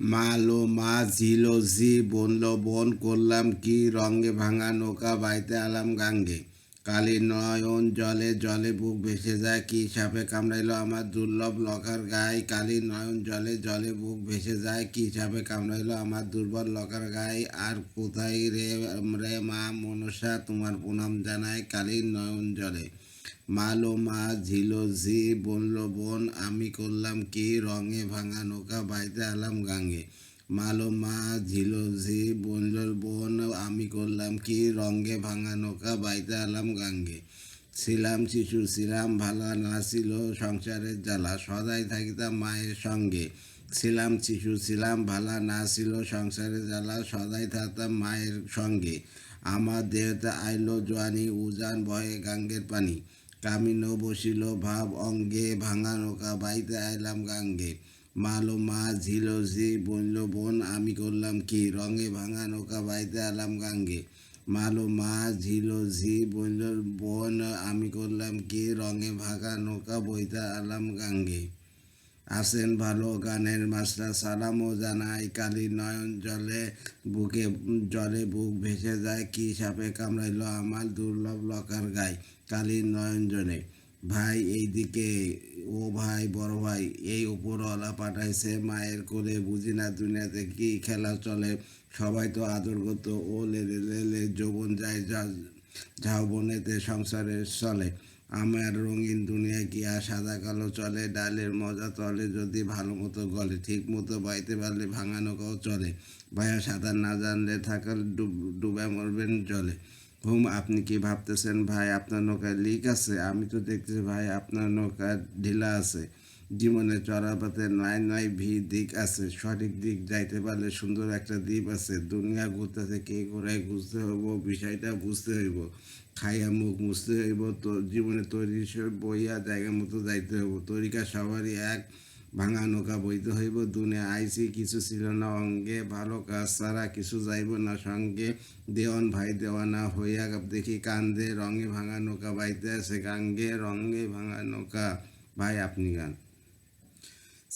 মা লো মা, ঝিলো, ঝি, বনলো, বন করলাম কি রঙে ভাঙা নৌকা বাইতে আলাম গাঙ্গে। কালী নয়ন জলে জলে বুক ভেসে যায় কি সাপে কামড়াইলো আমার দুর্লভ লকার গায়ে। কালী নয়ন জলে জলে বুক ভেসে যায় কি সাপে কামড়াইলো আমার দুর্বল লকার গায়ে। আর কোথায় রে রে মা মনসা, তোমার প্রণাম জানায় কালীর নয়ন জলে। মালো মা ঝিলো ঝি বলল বোন আমি করলাম কি? রঙে ভাঙা নৌকা বাইতে আলাম গাঙ্গে মালো মা ঝিলো ঝি বলল বোন আমি করলাম কি? রঙে ভাঙা নৌকা বাইতে আলাম গাঙ্গে ছিলাম শিশু, ছিলাম ভালো, না ছিল সংসারের জ্বালা, সদাই থাকিতাম মায়ের সঙ্গে। ছিলাম শিশু, ছিলাম ভালা, না ছিল সংসারের জ্বালা, সদাই থাকতাম মায়ের সঙ্গে। আমার দেহতে আইলো জোয়ানি, উজান বয়ে গাঙ্গের পানি। কামিনো বসিল, ভাব অঙ্গে ভাঙা নৌকা, বাইতে আইলাম গাঙ্গে। মালো মা ঝিল ঝি বলল বোন, আমি করলাম কি? রঙে ভাঙা নৌকা, বাইতে আলাম গাঙ্গে। মালো মা ঝিল ঝি বলল বোন, আমি করলাম কি? রঙে ভাঙা নৌকা, বইতে আলাম গাঙ্গে। আসেন ভালো গানের মাস্টার। সালামও জানায় কালী নয়ন জলে বুকে, জলে বুক ভেসে যায়, কি সাপে কামড়াইল আমার দুর্লভ লকার গায় কালীর নয়ন জলে। ভাই এইদিকে, ও ভাই, বড় ভাই, এই উপরওয়ালা পাঠাইছে, মায়ের কোলে বুঝি না দুনিয়াতে কি খেলা চলে। সবাই তো আদর করতো, ও লেলে লেলে যৌবন যায়, যা ঝাউবনেতে সংসারে চলে। আমার রঙিন দুনিয়া কি আর সাদা কালো চলে, ডালের মজা চলে, যদি ভালো মতো গলে, ঠিক মতো বাইতে পারলে ভাঙা নৌকাও চলে। ভাইয়া সাদা না জানলে থাকার ডুব, ডুবে মরবেন জলে। হুম, আপনি কি ভাবতেছেন ভাই আপনার নৌকায় লিক আছে? আমি তো দেখতেছি ভাই আপনার নৌকা ঢিলা আছে। জীবনে চড়াপথে নয় নয় ভি দিক আছে। সঠিক দিক যাইতে পারলে সুন্দর একটা দ্বীপ আছে। দুনিয়া ঘুরতেছে, কে ঘোরায় ঘুরতে হইব, বিষয়টা বুঝতে হইব। খাইয়া মুখ মুছতে হইব, তো জীবনে তৈরি বইয়া জায়গা মতো যাইতে হইব। তরিকা সবারই এক, ভাঙা নৌকা বইতে হইব। দুনিয়া আইসি কিছু ছিল না, অঙ্গে ভালো কাজ ছাড়া কিছু যাইব না, সঙ্গে দেওয়ান ভাই দেওয়ানা হইয়া দেখি কান্দে, রঙে ভাঙা নৌকা বাইতে আছে। গাঙ্গে, রঙে ভাঙা নৌকা। ভাই, আপনি গান।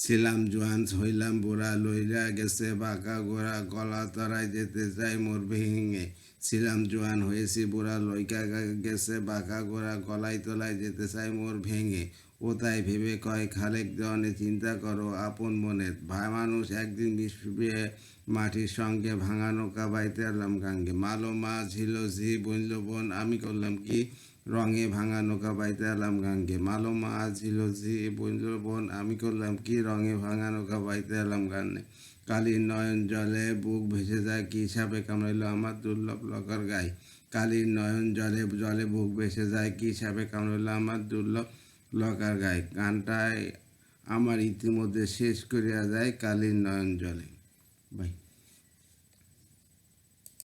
ছিলাম জোয়ান হইলাম, বুড়া লইরা গেছে, বাঁকা গোড়া গলা তরায় যেতে চাই মোর ভেঙে ছিলাম, জোয়ান হয়েছি, বুড়া লইকা গেছে, বাঁকা গোড়া গলায় তলায় যেতে চাই মোর ভেঙে ও তাই ভেবে কয়, খালেক দেওয়ানে চিন্তা করো, আপন মনে ভাই মানুষ একদিন বিশ্ববে মাটির সঙ্গে, ভাঙা নৌকা বাইতে এলাম গাঙ্গে। মালো মা ঝিল, ঝি বলল বোন, আমি করলাম কি? রঙে ভাঙা নৌকা বাইতে এলাম গাঙ্গে। মালো মা ঝিল ঝি বলল বোন, আমি করলাম কি রঙে ভাঙা নৌকা বাইতে এলাম গানে। কালীর নয়ন জলে বুক ভেসে যায়, কি সাপে কামড়াইলো আমার দুর্লভ লকার গায়ে। কালীর নয়ন জলে জলে বুক ভেসে যায়, কি সাপে কামড়াইলো আমার দুর্লভ লকার গায়ে। গানটায় আমার ইতিমধ্যে শেষ করিয়া যায় কালীর নয়ন জলে। বাই।